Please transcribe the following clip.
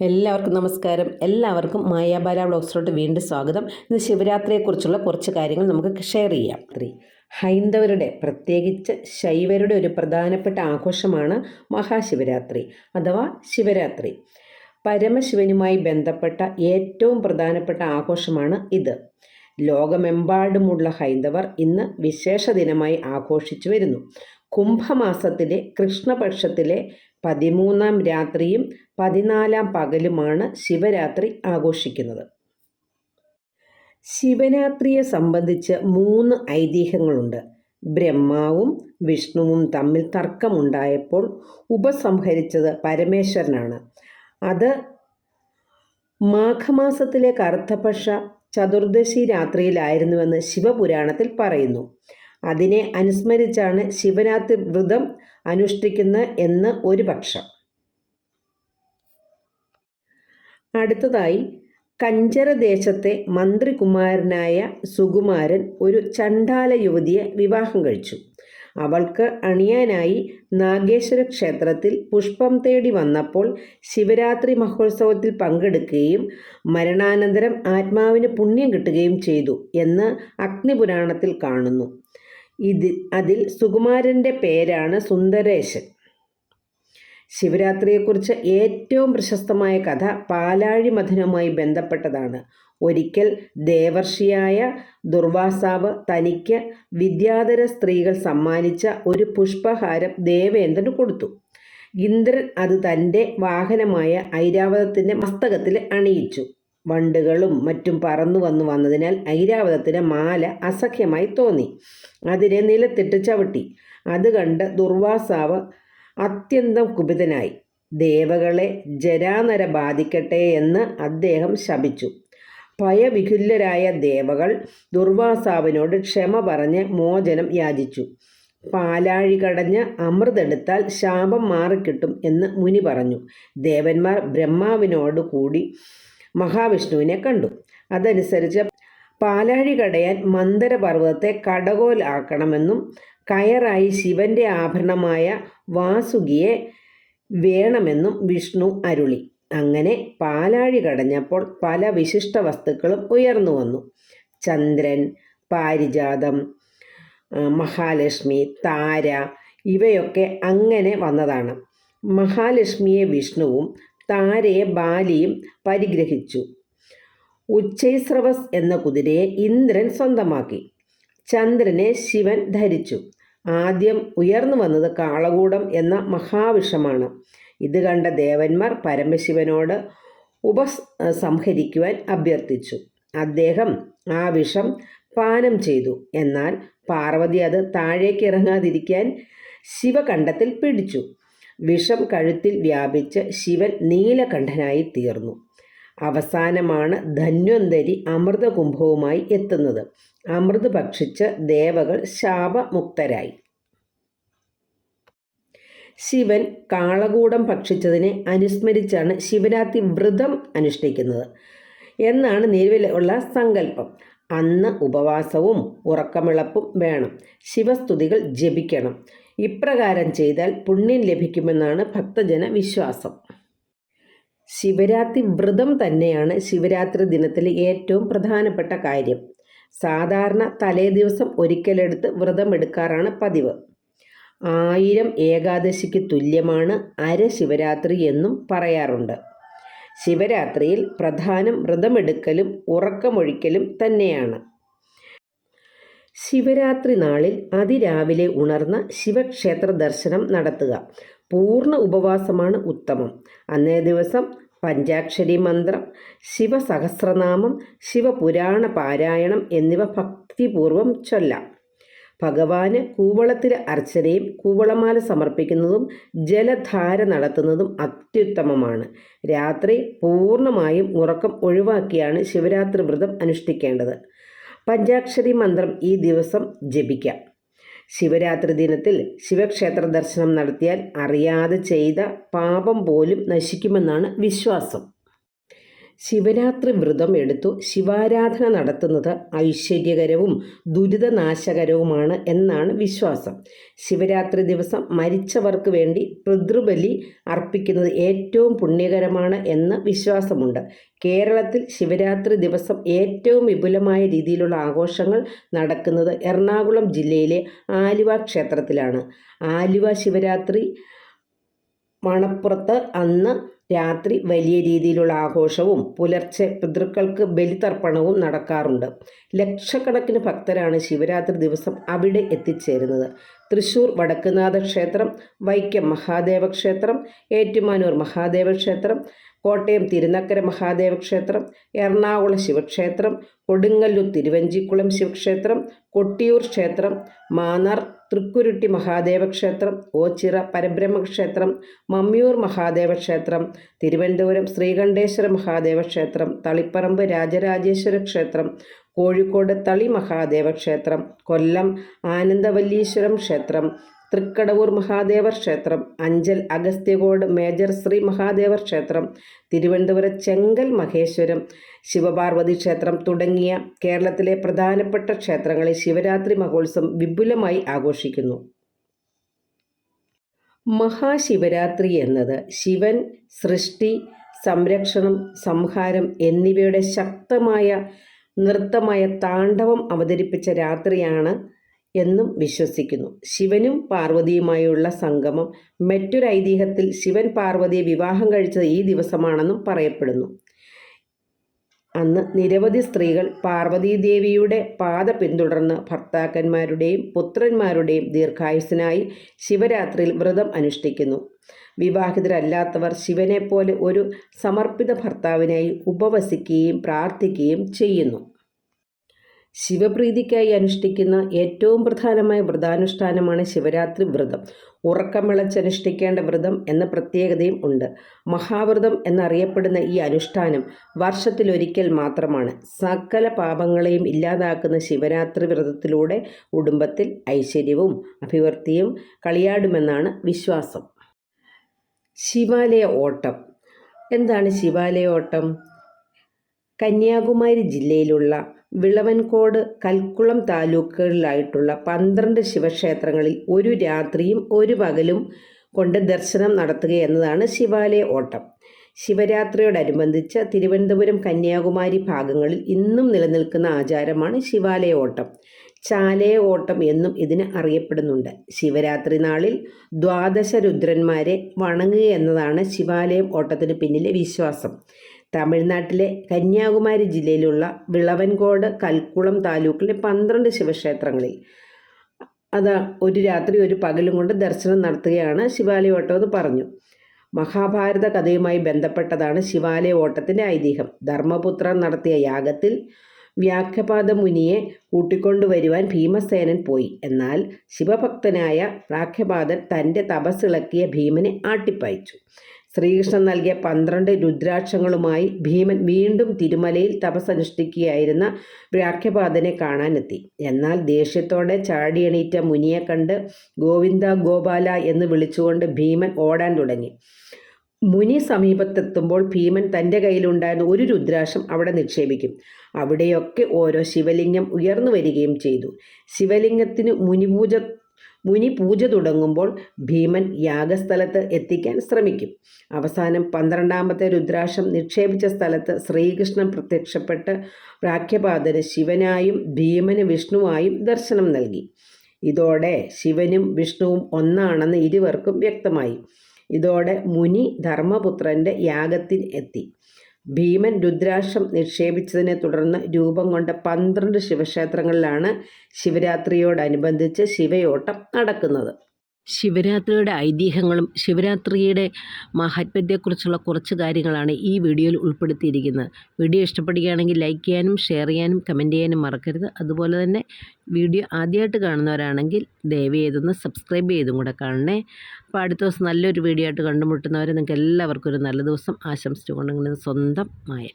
എല്ലാവർക്കും നമസ്കാരം. എല്ലാവർക്കും മായാബാല വ്ളോഗ്സിലോട്ട് വീണ്ടും സ്വാഗതം. ഇന്ന് ശിവരാത്രിയെക്കുറിച്ചുള്ള കുറച്ച് കാര്യങ്ങൾ നമുക്ക് ഷെയർ ചെയ്യാം. ത്രീ. ഹൈന്ദവരുടെ പ്രത്യേകിച്ച് ശൈവരുടെ ഒരു പ്രധാനപ്പെട്ട ആഘോഷമാണ് മഹാശിവരാത്രി അഥവാ ശിവരാത്രി. പരമശിവനുമായി ബന്ധപ്പെട്ട ഏറ്റവും പ്രധാനപ്പെട്ട ആഘോഷമാണ് ഇത്. ലോകമെമ്പാടുമുള്ള ഹൈന്ദവർ ഇന്ന് വിശേഷ ദിനമായി ആഘോഷിച്ചു വരുന്നു. കുംഭമാസത്തിലെ കൃഷ്ണപക്ഷത്തിലെ പതിമൂന്നാം രാത്രിയും പതിനാലാം പകലുമാണ് ശിവരാത്രി ആഘോഷിക്കുന്നത്. ശിവരാത്രിയെ സംബന്ധിച്ച് മൂന്ന് ഐതിഹ്യങ്ങളുണ്ട്. ബ്രഹ്മാവും വിഷ്ണുവും തമ്മിൽ തർക്കമുണ്ടായപ്പോൾ ഉപസംഹരിച്ചത് പരമേശ്വരനാണ്. അത് മാഘമാസത്തിലെ കറുത്തപക്ഷ ചതുർദശി രാത്രിയിലായിരുന്നുവെന്ന് ശിവപുരാണത്തിൽ പറയുന്നു. അതിനെ അനുസ്മരിച്ചാണ് ശിവരാത്രി വ്രതം അനുഷ്ഠിക്കുന്നത് എന്ന് ഒരു പക്ഷം. അടുത്തതായി കഞ്ചരദേശത്തെ മന്ത്രികുമാരനായ സുകുമാരൻ ഒരു ചണ്ടാല യുവതിയെ വിവാഹം കഴിച്ചു. അവൾക്ക് അണിയാനായി നാഗേശ്വര ക്ഷേത്രത്തിൽ പുഷ്പം തേടി വന്നപ്പോൾ ശിവരാത്രി മഹോത്സവത്തിൽ പങ്കെടുക്കുകയും മരണാനന്തരം ആത്മാവിന് പുണ്യം കിട്ടുകയും ചെയ്തു എന്ന് അഗ്നിപുരാണത്തിൽ കാണുന്നു. ഇത് അതിൽ സുകുമാരന്റെ പേരാണ് സുന്ദരേശൻ. ശിവരാത്രിയെക്കുറിച്ച് ഏറ്റവും പ്രശസ്തമായ കഥ പാലാഴി മഥനവുമായി ബന്ധപ്പെട്ടതാണ്. ഒരിക്കൽ ദേവർഷിയായ ദുർവാസാവ് തനിക്ക് വിദ്യാധര സ്ത്രീകൾ സമ്മാനിച്ച ഒരു പുഷ്പഹാരം ദേവേന്ദ്രന് കൊടുത്തു. ഇന്ദ്രൻ അത് തന്റെ വാഹനമായ ഐരാവതത്തിന്റെ മസ്തകത്തിൽ അണിയിച്ചു. വണ്ടുകളും മറ്റും പറന്നു വന്നു വന്നതിനാൽ ഐരാവതത്തിന് മാല അസഖ്യമായി തോന്നി. അതിനെ നിലത്തിട്ട് ചവിട്ടി. അത് കണ്ട് ദുർവാസാവ് അത്യന്തം കുപിതനായി. ദേവകളെ ജരാനര ബാധിക്കട്ടെ എന്ന് അദ്ദേഹം ശപിച്ചു. ഭയവിഹുല്ലരായ ദേവകൾ ദുർവാസാവിനോട് ക്ഷമ പറഞ്ഞ് മോചനം യാചിച്ചു. പാലാഴി കടഞ്ഞ് അമൃതെടുത്താൽ ശാപം മാറിക്കിട്ടും എന്ന് മുനി പറഞ്ഞു. ദേവന്മാർ ബ്രഹ്മാവിനോട് കൂടി മഹാവിഷ്ണുവിനെ കണ്ടു. അതനുസരിച്ച് പാലാഴി കടയാൻ മന്ദരപർവതത്തെ കടകോലാക്കണമെന്നും കയറായി ശിവന്റെ ആഭരണമായ വാസുകിയെ വേണമെന്നും വിഷ്ണു അരുളി. അങ്ങനെ പാലാഴി കടഞ്ഞപ്പോൾ പല വിശിഷ്ട വസ്തുക്കളും ഉയർന്നു വന്നു. ചന്ദ്രൻ പാരിജാതം മഹാലക്ഷ്മി താര ഇവയൊക്കെ അങ്ങനെ വന്നതാണ്. മഹാലക്ഷ്മിയെ വിഷ്ണുവും താരയെ ബാലിയും പരിഗ്രഹിച്ചു. ഉച്ചൈസ്രവസ് എന്ന കുതിരയെ ഇന്ദ്രൻ സ്വന്തമാക്കി. ചന്ദ്രനെ ശിവൻ ധരിച്ചു. ആദ്യം ഉയർന്നു വന്നത് കാളകൂടം എന്ന മഹാവിഷമാണ്. ഇത് കണ്ട ദേവന്മാർ പരമശിവനോട് ഉപസംഹരിക്കുവാൻ അഭ്യർത്ഥിച്ചു. അദ്ദേഹം ആ വിഷം പാനം ചെയ്തു. എന്നാൽ പാർവതി അത് താഴേക്ക് ഇറങ്ങാതിരിക്കാൻ ശിവകണ്ഠത്തിൽ പിടിച്ചു. വിഷം കഴുത്തിൽ വ്യാപിച്ച് ശിവൻ നീലകണ്ഠനായി തീർന്നു. അവസാനമാണ് ധന്വന്തരി അമൃതകുംഭവുമായി എത്തുന്നത്. അമൃത് ഭക്ഷിച്ച് ദേവകൾ ശാപമുക്തരായി. ശിവൻ കാളകൂടം ഭക്ഷിച്ചതിനെ അനുസ്മരിച്ചാണ് ശിവരാത്രി വ്രതം അനുഷ്ഠിക്കുന്നത് എന്നാണ് നിലവിലുള്ള സങ്കല്പം. അന്ന് ഉപവാസവും ഉറക്കമിളപ്പും വേണം. ശിവസ്തുതികൾ ജപിക്കണം. ഇപ്രകാരം ചെയ്താൽ പുണ്യം ലഭിക്കുമെന്നാണ് ഭക്തജന വിശ്വാസം ശിവരാത്രി വ്രതം തന്നെയാണ് ശിവരാത്രി ദിനത്തിലെ ഏറ്റവും പ്രധാനപ്പെട്ട കാര്യം. സാധാരണ തലേദിവസം ഒരിക്കലെടുത്ത് വ്രതം എടുക്കാറാണ് പതിവ്. ആയിരം ഏകാദശിക്ക് തുല്യമാണ് അര ശിവരാത്രി എന്നും പറയാറുണ്ട്. ശിവരാത്രിയിൽ പ്രധാനം വ്രതമെടുക്കലും ഉറക്കമൊഴിക്കലും തന്നെയാണ്. ശിവരാത്രി നാളിൽ അതിരാവിലെ ഉണർന്ന ശിവക്ഷേത്ര ദർശനം നടത്തുക. പൂർണ ഉപവാസമാണ് ഉത്തമം. അന്നേ ദിവസം പഞ്ചാക്ഷരി മന്ത്രം ശിവസഹസ്രനാമം ശിവപുരാണ പാരായണം എന്നിവ ഭക്തിപൂർവം ചൊല്ലാം. ഭഗവാന് കൂവളത്തിലെ അർച്ചനയും കൂവളമാല സമർപ്പിക്കുന്നതും ജലധാര നടത്തുന്നതും അത്യുത്തമമാണ്. രാത്രി പൂർണമായും ഉറക്കം ഒഴിവാക്കിയാണ് ശിവരാത്രി വ്രതം അനുഷ്ഠിക്കേണ്ടത്. പഞ്ചാക്ഷരി മന്ത്രം ഈ ദിവസം ജപിക്കാം. ശിവരാത്രി ദിനത്തിൽ ശിവക്ഷേത്ര ദർശനം നടത്തിയാൽ അറിയാതെ ചെയ്ത പാപം പോലും നശിക്കുമെന്നാണ് വിശ്വാസം. ശിവരാത്രി വ്രതം എടുത്തു ശിവാരാധന നടത്തുന്നത് ഐശ്വര്യകരവും ദുരിതനാശകരവുമാണ് എന്നാണ് വിശ്വാസം. ശിവരാത്രി ദിവസം മരിച്ചവർക്ക് വേണ്ടി പിതൃബലി അർപ്പിക്കുന്നത് ഏറ്റവും പുണ്യകരമാണ് എന്ന് വിശ്വാസമുണ്ട്. കേരളത്തിൽ ശിവരാത്രി ദിവസം ഏറ്റവും വിപുലമായ രീതിയിലുള്ള ആഘോഷങ്ങൾ നടക്കുന്നത് എറണാകുളം ജില്ലയിലെ ആലുവ ക്ഷേത്രത്തിലാണ്. ആലുവ ശിവരാത്രി മണപ്പുറത്ത് അന്ന് രാത്രി വലിയ രീതിയിലുള്ള ആഘോഷവും പുലർച്ചെ പിതൃക്കൾക്ക് ബലിതർപ്പണവും നടക്കാറുണ്ട്. ലക്ഷക്കണക്കിന് ഭക്തരാണ് ശിവരാത്രി ദിവസം അവിടെ എത്തിച്ചേരുന്നത്. തൃശൂർ വടക്കുനാഥ ക്ഷേത്രം വൈക്കം മഹാദേവ ക്ഷേത്രം ഏറ്റുമാനൂർ മഹാദേവ ക്ഷേത്രം കോട്ടയം തിരുനക്കര മഹാദേവ ക്ഷേത്രം എറണാകുളം ശിവക്ഷേത്രം കൊടുങ്ങല്ലൂർ തിരുവഞ്ചിക്കുളം ശിവക്ഷേത്രം കൊട്ടിയൂർ ക്ഷേത്രം മാന്നാർ തൃക്കുരുട്ടി മഹാദേവ ക്ഷേത്രം ഓച്ചിറ പരബ്രഹ്മക്ഷേത്രം മമ്മിയൂർ മഹാദേവ ക്ഷേത്രം തിരുവനന്തപുരം ശ്രീകണ്ഠേശ്വര മഹാദേവ ക്ഷേത്രം തളിപ്പറമ്പ് രാജരാജേശ്വര ക്ഷേത്രം കോഴിക്കോട് തളി മഹാദേവ ക്ഷേത്രം കൊല്ലം ആനന്ദവല്ലീശ്വരം ക്ഷേത്രം തൃക്കടവൂർ മഹാദേവർ ക്ഷേത്രം അഞ്ചൽ അഗസ്ത്യകോട് മേജർ ശ്രീ മഹാദേവർ ക്ഷേത്രം തിരുവനന്തപുരം ചെങ്കൽ മഹേശ്വരം ശിവപാർവതി ക്ഷേത്രം തുടങ്ങിയ കേരളത്തിലെ പ്രധാനപ്പെട്ട ക്ഷേത്രങ്ങളിൽ ശിവരാത്രി മഹോത്സവം വിപുലമായി ആഘോഷിക്കുന്നു. മഹാശിവരാത്രി എന്നത് ശിവൻ സൃഷ്ടി സംരക്ഷണം സംഹാരം എന്നിവയുടെ ശക്തമായ നൃത്തമായ താണ്ഡവം അവതരിപ്പിച്ച രാത്രിയാണ് എന്നും വിശ്വസിക്കുന്നു. ശിവനും പാർവതിയുമായുള്ള സംഗമം മറ്റൊരു ഐതിഹ്യത്തിൽ ശിവൻ പാർവതിയെ വിവാഹം കഴിച്ചത് ഈ ദിവസമാണെന്നും പറയപ്പെടുന്നു. അന്ന് നിരവധി സ്ത്രീകൾ പാർവതീദേവിയുടെ പാത പിന്തുടർന്ന് ഭർത്താക്കന്മാരുടെയും പുത്രന്മാരുടെയും ദീർഘായുസിനായി ശിവരാത്രിയിൽ വ്രതം അനുഷ്ഠിക്കുന്നു. വിവാഹിതരല്ലാത്തവർ ശിവനെപ്പോലെ ഒരു സമർപ്പിത ഭർത്താവിനായി ഉപവസിക്കുകയും പ്രാർത്ഥിക്കുകയും ചെയ്യുന്നു. ശിവപ്രീതിക്കായി അനുഷ്ഠിക്കുന്ന ഏറ്റവും പ്രധാനമായ വ്രതാനുഷ്ഠാനമാണ് ശിവരാത്രി വ്രതം. ഉറക്കമിളച്ചനുഷ്ഠിക്കേണ്ട വ്രതം എന്ന പ്രത്യേകതയും ഉണ്ട്. മഹാവ്രതം എന്നറിയപ്പെടുന്ന ഈ അനുഷ്ഠാനം വർഷത്തിലൊരിക്കൽ മാത്രമാണ്. സകല പാപങ്ങളെയും ഇല്ലാതാക്കുന്ന ശിവരാത്രി വ്രതത്തിലൂടെ കുടുംബത്തിൽ ഐശ്വര്യവും അഭിവൃദ്ധിയും കളിയാടുമെന്നാണ് വിശ്വാസം. ശിവാലയ ഓട്ടം. എന്താണ് ശിവാലയ ഓട്ടം? കന്യാകുമാരി ജില്ലയിലുള്ള വിളവൻകോട് കൽക്കുളം താലൂക്കുകളിലായിട്ടുള്ള പന്ത്രണ്ട് ശിവക്ഷേത്രങ്ങളിൽ ഒരു രാത്രിയും ഒരു പകലും കൊണ്ട് ദർശനം നടത്തുക എന്നതാണ് ശിവാലയ ഓട്ടം. ശിവരാത്രിയോടനുബന്ധിച്ച് തിരുവനന്തപുരം കന്യാകുമാരി ഭാഗങ്ങളിൽ ഇന്നും നിലനിൽക്കുന്ന ആചാരമാണ് ശിവാലയ ഓട്ടം. ചാലയ ഓട്ടം എന്നും ഇതിന് അറിയപ്പെടുന്നുണ്ട്. ശിവരാത്രി നാളിൽ ദ്വാദശ രുദ്രന്മാരെ വണങ്ങുക എന്നതാണ് ശിവാലയം ഓട്ടത്തിന് പിന്നിലെ വിശ്വാസം. തമിഴ്നാട്ടിലെ കന്യാകുമാരി ജില്ലയിലുള്ള വിളവൻകോട് കൽക്കുളം താലൂക്കിലെ പന്ത്രണ്ട് ശിവക്ഷേത്രങ്ങളിൽ. അത് ഒരു രാത്രി ഒരു പകലും കൊണ്ട് ദർശനം നടത്തുകയാണ് ശിവാലയ ഓട്ടം എന്ന് പറഞ്ഞു. മഹാഭാരത കഥയുമായി ബന്ധപ്പെട്ടതാണ് ശിവാലയ ഓട്ടത്തിന്റെ ഐതിഹ്യം. ധർമ്മപുത്രൻ നടത്തിയ യാഗത്തിൽ വ്യാഖ്യപാദ മുനിയെ കൂട്ടിക്കൊണ്ടുവരുവാൻ ഭീമസേനൻ പോയി. എന്നാൽ ശിവഭക്തനായ പ്രാഖ്യപാദൻ തന്റെ തപസ്സിളക്കിയ ഭീമനെ ആട്ടിപ്പായിച്ചു. ശ്രീകൃഷ്ണൻ നൽകിയ പന്ത്രണ്ട് രുദ്രാക്ഷങ്ങളുമായി ഭീമൻ വീണ്ടും തിരുമലയിൽ തപസ്സനുഷ്ഠിക്കുകയായിരുന്ന വ്യാഖ്യപാദനെ കാണാനെത്തി. എന്നാൽ ദേഷ്യത്തോടെ ചാടിയണീറ്റ മുനിയെ കണ്ട് ഗോവിന്ദ ഗോപാല എന്ന് വിളിച്ചുകൊണ്ട് ഭീമൻ ഓടാൻ തുടങ്ങി. മുനി സമീപത്തെത്തുമ്പോൾ ഭീമൻ തന്റെ കയ്യിലുണ്ടായിരുന്ന ഒരു രുദ്രാക്ഷം അവിടെ നിക്ഷേപിക്കും. അവിടെയൊക്കെ ഓരോ ശിവലിംഗം ഉയർന്നു വരികയും ചെയ്തു. ശിവലിംഗത്തിന് മുനിപൂജ മുനി പൂജ തുടങ്ങുമ്പോൾ ഭീമൻ യാഗസ്ഥലത്ത് എത്തിക്കാൻ ശ്രമിക്കും. അവസാനം പന്ത്രണ്ടാമത്തെ രുദ്രാക്ഷം നിക്ഷേപിച്ച സ്ഥലത്ത് ശ്രീകൃഷ്ണൻ പ്രത്യക്ഷപ്പെട്ട് പ്രാഖ്യപാതന് ശിവനായും ഭീമന് വിഷ്ണുവായും ദർശനം നൽകി. ഇതോടെ ശിവനും വിഷ്ണുവും ഒന്നാണെന്ന് ഇരുവർക്കും വ്യക്തമായി. ഇതോടെ മുനി ധർമ്മപുത്രന്റെ യാഗത്തിൽ എത്തി. ഭീമൻ രുദ്രാക്ഷം നിക്ഷേപിച്ചതിനെ തുടർന്ന് രൂപം കൊണ്ട പന്ത്രണ്ട് ശിവക്ഷേത്രങ്ങളിലാണ് ശിവരാത്രിയോടനുബന്ധിച്ച് ശിവയോട്ടം നടക്കുന്നത്. ശിവരാത്രിയുടെ ഐതിഹ്യങ്ങളും ശിവരാത്രിയുടെ മഹാത്മ്യത്തെക്കുറിച്ചുള്ള കുറച്ച് കാര്യങ്ങളാണ് ഈ വീഡിയോയിൽ ഉൾപ്പെടുത്തിയിരിക്കുന്നത്. വീഡിയോ ഇഷ്ടപ്പെടുകയാണെങ്കിൽ ലൈക്ക് ചെയ്യാനും ഷെയർ ചെയ്യാനും കമന്റ് ചെയ്യാനും മറക്കരുത്. അതുപോലെ തന്നെ വീഡിയോ ആദ്യമായിട്ട് കാണുന്നവരാണെങ്കിൽ ദയവ് ചെയ്തൊന്ന് സബ്സ്ക്രൈബ് ചെയ്തും കൂടെ കാണണേ. അപ്പോൾ അടുത്ത ദിവസം നല്ലൊരു വീഡിയോ ആയിട്ട് കണ്ടുമുട്ടുന്നവരെ നിങ്ങൾക്ക് എല്ലാവർക്കും ഒരു നല്ല ദിവസം ആശംസിച്ചുകൊണ്ട് സ്വന്തം മായ